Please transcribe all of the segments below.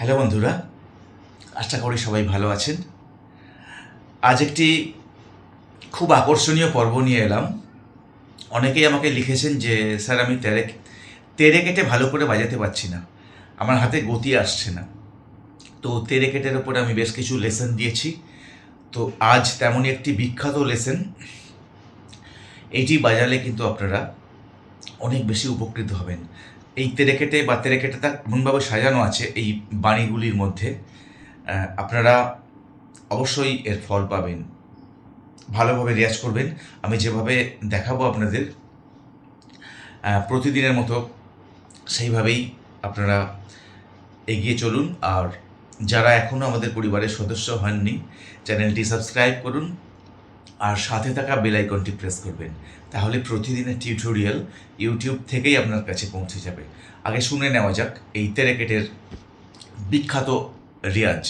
Hello বন্ধুরা, আশা করি সবাই ভালো আছেন। আজ একটি খুব আকর্ষণীয় পর্ব নিয়ে এলাম। অনেকেই আমাকে লিখেছেন যে, স্যার, আমি তেরে তেরে কেটে ভালো করে বাজাতে পারছি না। আমার হাতে গতি আসছে না। তো তেরে কেটের ওপরে আমি বেশ কিছু লেসন দিয়েছি। তো আজ তেমনই একটি বিখ্যাত লেসন এইটি বাজালে কিন্তু আপনারা অনেক বেশি উপকৃত হবেন। এই তেরেকেটে বা তেরেকেটেটা এমনভাবে সাজানো আছে এই বাণীগুলির মধ্যে। আপনারা অবশ্যই এর ফল পাবেন। ভালোভাবে রেয়াজ করবেন। আমি যেভাবে দেখাবো আপনাদের প্রতিদিনের মতো সেইভাবেই আপনারা এগিয়ে চলুন। আর যারা এখনও আমাদের পরিবারের সদস্য হননি, চ্যানেলটি সাবস্ক্রাইব করুন। আর সাথে থাকা বেল আইকনটি প্রেস করবেন। তাহলে প্রতিদিনের টিউটোরিয়াল ইউটিউব থেকেই আপনার কাছে পৌঁছে যাবে। আগে শুনে নেওয়া যাক এই তেরেকেটের বিখ্যাত রিয়াজ।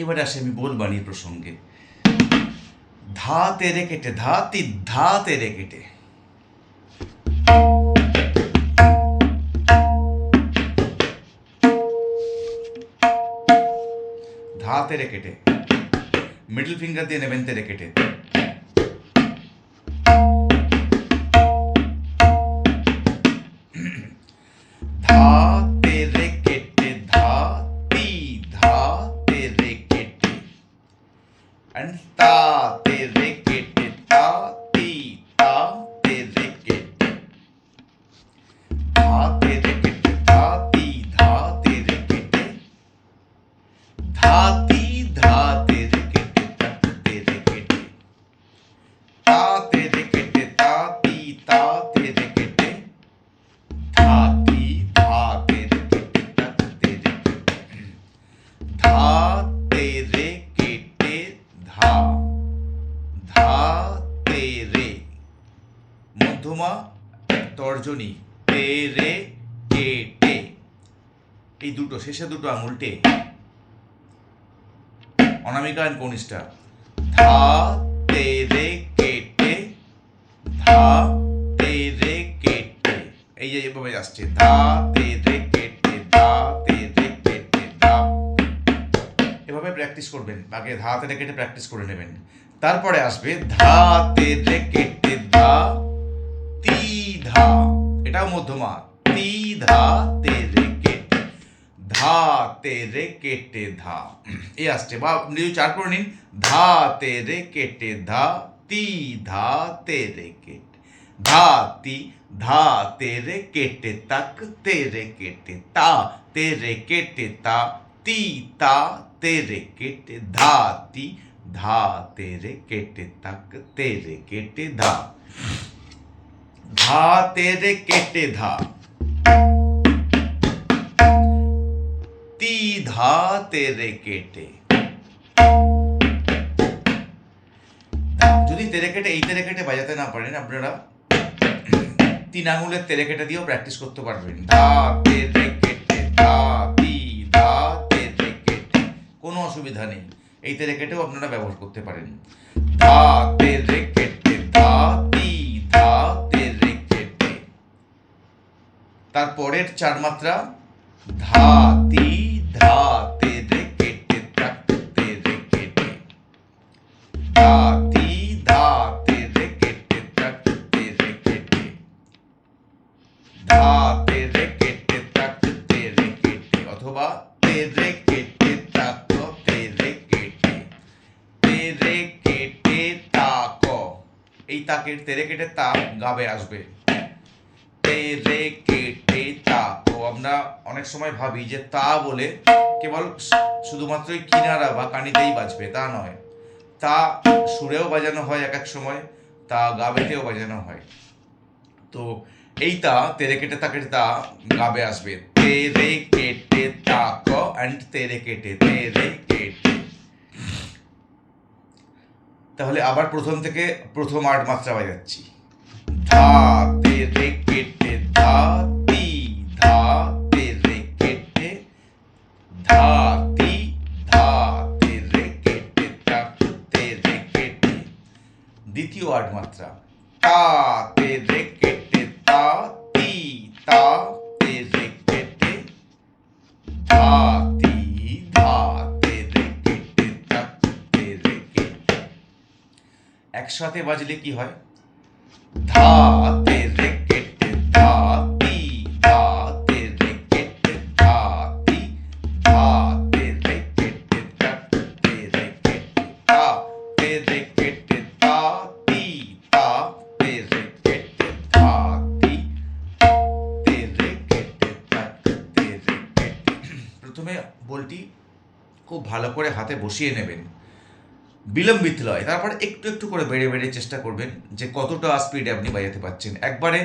এবারে আসে আমি বলবাণীর প্রসঙ্গে। ধা তেরে কেটে, ধা তি তেরে কেটে। কেটে। মিডল ফিঙ্গার দিয়ে নেবেন তেরে কেটে। তর্জনী তেরে কেটে এই দুটো, শেষে দুটো আঙুলটে অনামিকা অ্যান্ড কনিষ্ঠা। ধা তেরে কেটে ধা তেরে কেটে এই যে এভাবে আসছে। ধা তেরে কেটে ধা তেরে কেটে ধা এভাবে প্র্যাকটিস করবেন। আগে ধা তেরে কেটে প্র্যাকটিস করে নেবেন। তারপরে আসবে ধা তেরে কেটে ধা, তি, ধা। এটাও মধ্যমা তি ধা তেরে কেটে ধা তে রে কেটে ধা এই আসছে বা আপনি চার করে নিন ধা তে রে কেটে ধা তি ধা তে রে কেটে ধা তি ধা তে রে কেটে তাক তে রে কেটে তা তে রে কেটে তা তি তা তে রে কেটে ধা তি তে রে কেটে তাক তে রে কেটে ধা ধা তে রে কেটে ধা। তি ধা তে রে কেটে যদি তেরে কেটে, এই তেরে কেটে বাজাতে না পারেন আপনারা তিন আঙুলের তেরে কেটে দিয়েও প্র্যাকটিস করতে পারবেন। ধা তে রে কেটে ধা, তি ধা তে রে কেটে। কোনো অসুবিধা নেই, এই তেরে কেটেও আপনারা ব্যবহার করতে পারেন। ধা তে রে কেটে ধা তারপরের চার মাত্রা ধা তি ধা তে রে কেটে তাক তে রে কেটে। ধা তি ধা তে রে কেটে রে কেটে। ধা তে রে কেটে তাক তে রে কেটে, অথবা তে রে কেটে, তাক, তে রে কেটে। তে রে কেটে, তাক। এই তাকের তেরে কেটে, তাক গাবে আসবে। আমরা অনেক সময় ভাবি যে তা বলে কেবল শুধুমাত্রই কিনারা বা কানিতেই বাজবে, তা নয়। তা সুরেও বাজানো হয় এক এক সময়, তা গাবেতেও বাজানো হয়। তো এই তা, তেরে কেটে তাকের তা গাবে আসবে। তেরে কেটে তাক অ্যান্ড তেরে কেটে তেরে কেটে। তাহলে আবার প্রথম থেকে প্রথম আট মাত্রা বাজাচ্ছি। ধা তে রে কেটে ধা ধা তি ধা তে রে কেটে তাক তে রে কেটে দ্বিতীয় আট মাত্রা তা তে রে কেটে তা তি তা তে রে কেটে ধা তি ধা তে রে কেটে তাক তে কেটে একসাথে বাজলে কি হয়? ধা প্রথমে বলটি খুব ভালো করে হাতে বসিয়ে নেবেন। বিলম্বিত লয়, তারপর একটু একটু করে বেড়ে বেড়ে চেষ্টা করবেন যে কতটা স্পিডে আপনি বাজাতে পারছেন। একবারে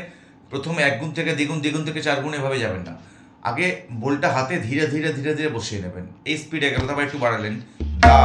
প্রথমে এক গুণ থেকে দ্বিগুণ দ্বিগুণ থেকে চার গুণ এভাবে যাবেন না। আগে বলটা হাতে ধীরে ধীরে ধীরে ধীরে বসিয়ে নেবেন। এই স্পিডে গেল, তারপর একটু বাড়ালেন। দা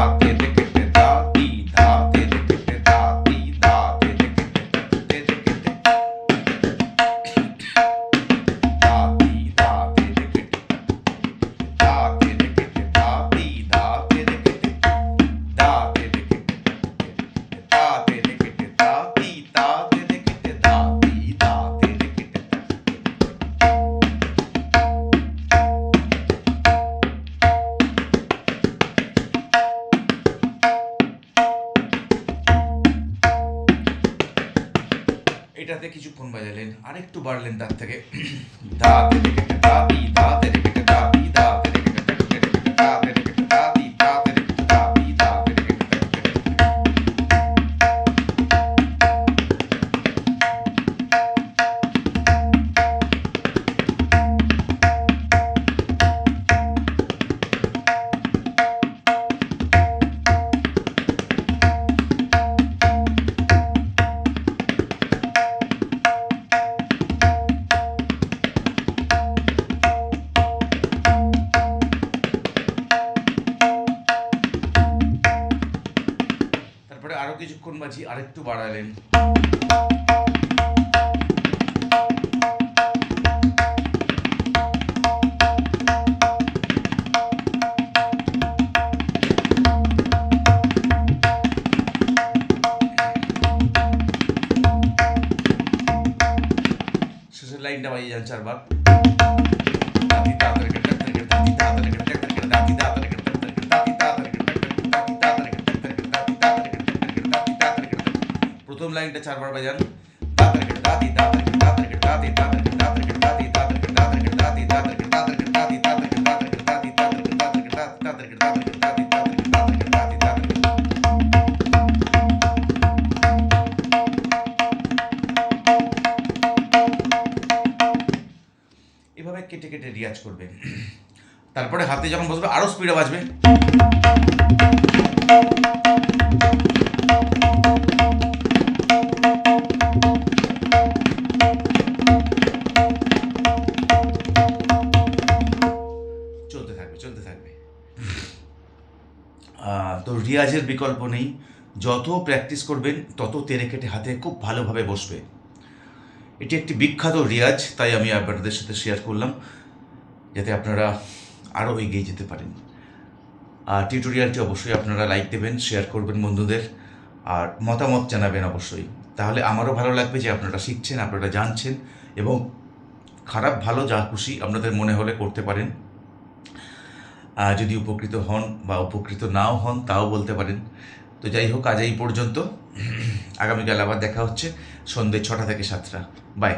কিছুক্ষণ বাজালেন আরেকটু বাড়লেন তার থেকে। দা তে রে বাজি আরেকটু বাড়ালেন। লাইনটা বাজিয়ে যান চারবার। প্রথম লাইনটা চারবার বাজান দাদি দাদি দাদি দাদি দাদি দাদি এভাবে কেটে কেটে রিয়াজ করবে তারপরে হাতে যখন বসবে আরও স্পিডে বাজবে thank you তো রিয়াজের বিকল্প নেই। যত প্র্যাকটিস করবেন, তত তেরে কেটে হাতে খুব ভালোভাবে বসবে। এটি একটি বিখ্যাত রিয়াজ, তাই আমি আপনাদের সাথে শেয়ার করলাম, যাতে আপনারা আরও এগিয়ে যেতে পারেন। আর টিউটোরিয়ালটি অবশ্যই আপনারা লাইক দেবেন শেয়ার করবেন বন্ধুদের, আর মতামত জানাবেন অবশ্যই। তাহলে আমারও ভালো লাগবে যে আপনারা শিখছেন, আপনারা জানছেন, এবং খারাপ, ভালো, যা খুশি আপনাদের মনে হলে করতে পারেন। যদি উপকৃত হন বা উপকৃত নাও হন, তাও বলতে পারেন। তো যাই হোক, আজ এই পর্যন্ত। আগামীকাল আবার দেখা হচ্ছে সন্ধ্যে ছটা থেকে সাতটা। বাই